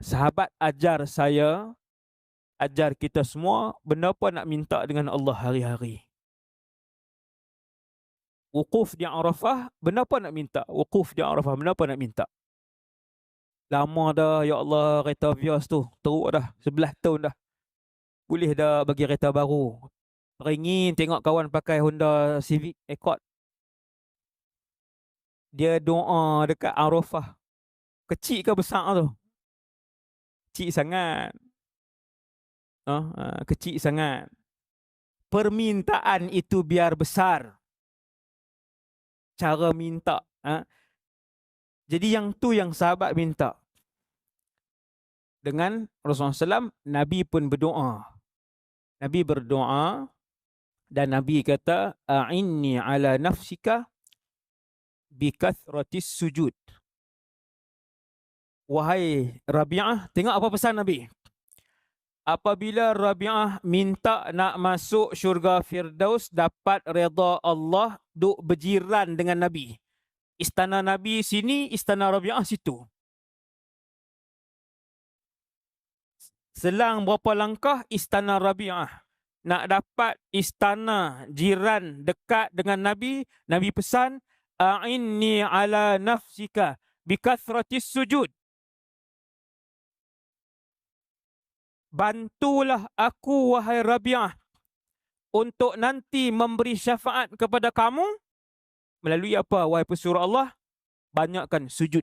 sahabat ajar saya, ajar kita semua, benda apa nak minta dengan Allah hari-hari. Wukuf di Arafah, benda apa nak minta? Wukuf di Arafah, benda apa nak minta? Lama dah, ya Allah, kereta Vios tu. Teruk dah, sebelah tahun dah. Boleh dah bagi kereta baru. Ringin tengok kawan pakai Honda Civic Accord. Dia doa dekat Arafah. Kecil ke besar tu? Kecil sangat. Oh, uh, kecil sangat. Permintaan itu biar besar cara minta. Ha? Jadi yang tu yang sahabat minta. Dengan Rasulullah SAW, Nabi pun berdoa. Nabi berdoa dan Nabi kata, A'inni ala nafsika bikathratis sujud. Wahai Rabi'ah, tengok apa pesan Nabi apabila Rabi'ah minta nak masuk syurga Firdaus dapat redha Allah duk berjiran dengan Nabi. Istana Nabi sini, istana Rabi'ah situ. Selang berapa langkah istana Rabi'ah. Nak dapat istana jiran dekat dengan Nabi, Nabi pesan, A'inni ala nafsika bikathratis sujud. Bantulah aku wahai Rabi'ah untuk nanti memberi syafaat kepada kamu. Melalui apa wahai pesuruh Allah? Banyakkan sujud.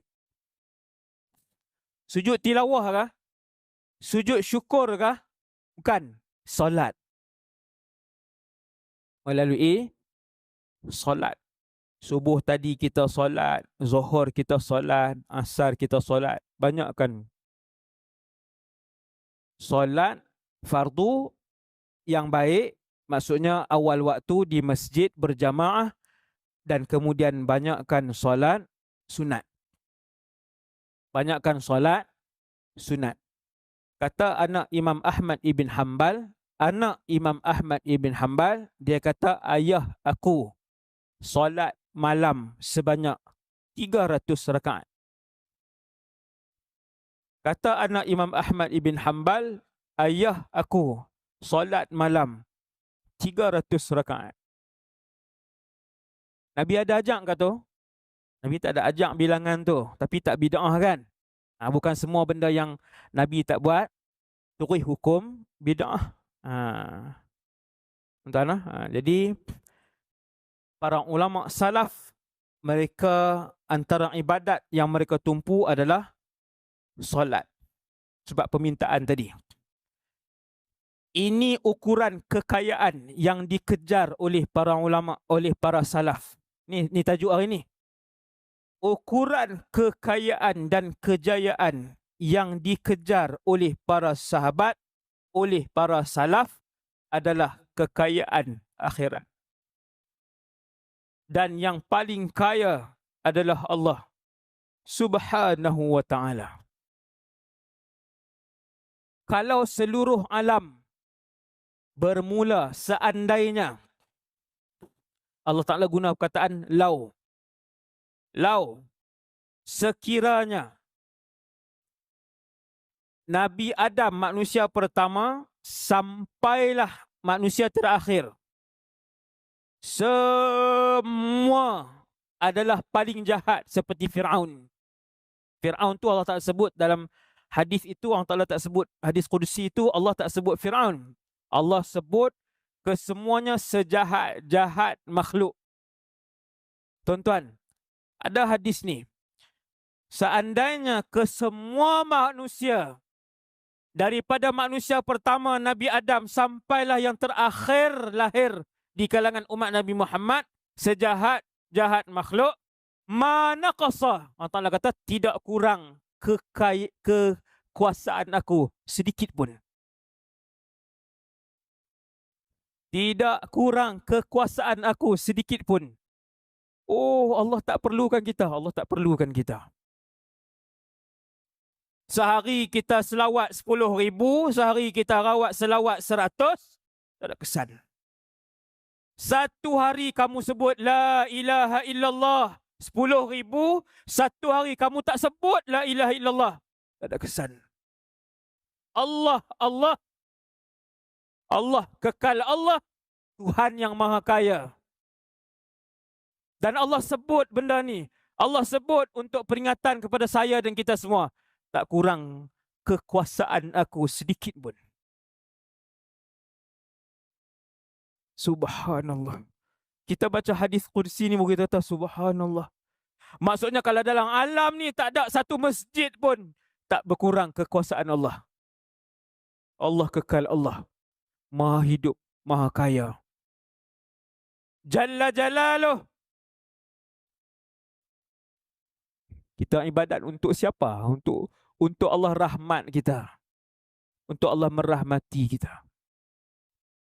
Sujud tilawah kah sujud syukur kah bukan solat. Melalui solat. Subuh tadi kita solat zuhur kita solat asar kita solat. Banyakkan solat fardu yang baik maksudnya awal waktu di masjid berjamaah dan kemudian banyakkan solat sunat. Banyakkan solat sunat. Kata anak Imam Ahmad ibn Hanbal anak Imam Ahmad ibn Hanbal dia kata ayah aku solat malam sebanyak 300 rakaat Kata anak Imam Ahmad ibn Hanbal, ayah aku solat malam 300 rakaat. Nabi ada ajak ke tu? Nabi tak ada ajak bilangan tu. Tapi tak bida'ah kan? Ha, bukan semua benda yang Nabi tak buat. Turih hukum bida'ah. Ha. Entah ha, Jadi, para ulama salaf, mereka antara ibadat yang mereka tumpu adalah solat sebab permintaan tadi. Ini ukuran kekayaan yang dikejar oleh para ulama, oleh para salaf. Ni ni tajuk hari ni. Ukuran kekayaan dan kejayaan yang dikejar oleh para sahabat, oleh para salaf adalah kekayaan akhirat. Dan yang paling kaya adalah Allah Subhanahu wa taala kalau seluruh alam bermula seandainya Allah Ta'ala guna perkataan lau. Lau. Sekiranya Nabi Adam manusia pertama sampailah manusia terakhir. Semua adalah paling jahat seperti Fir'aun. Fir'aun tu Allah Ta'ala sebut dalam hadis itu Allah Taala tak sebut hadis kudusi itu Allah tak sebut Firaun. Allah sebut kesemuanya sejahat-jahat makhluk. Tuan-tuan, ada hadis ni. Seandainya kesemua manusia daripada manusia pertama Nabi Adam sampailah yang terakhir lahir di kalangan umat Nabi Muhammad sejahat-jahat makhluk mana qasa Allah Taala kata tidak kurang kekay- kekuasaan aku sedikit pun. Tidak kurang kekuasaan aku sedikit pun. Oh, Allah tak perlukan kita. Allah tak perlukan kita. Sehari kita selawat 10 ribu, sehari kita rawat selawat 100, tak ada kesan. Satu hari kamu sebut La ilaha illallah Sepuluh ribu, satu hari kamu tak sebut la ilaha illallah. Tak ada kesan. Allah, Allah. Allah kekal Allah. Tuhan yang maha kaya. Dan Allah sebut benda ni. Allah sebut untuk peringatan kepada saya dan kita semua. Tak kurang kekuasaan aku sedikit pun. Subhanallah. Kita baca hadis kursi ni kita kata subhanallah. Maksudnya kalau dalam alam ni tak ada satu masjid pun tak berkurang kekuasaan Allah. Allah kekal Allah. Maha hidup, maha kaya. Jalla jalaluh. Kita ibadat untuk siapa? Untuk untuk Allah rahmat kita. Untuk Allah merahmati kita.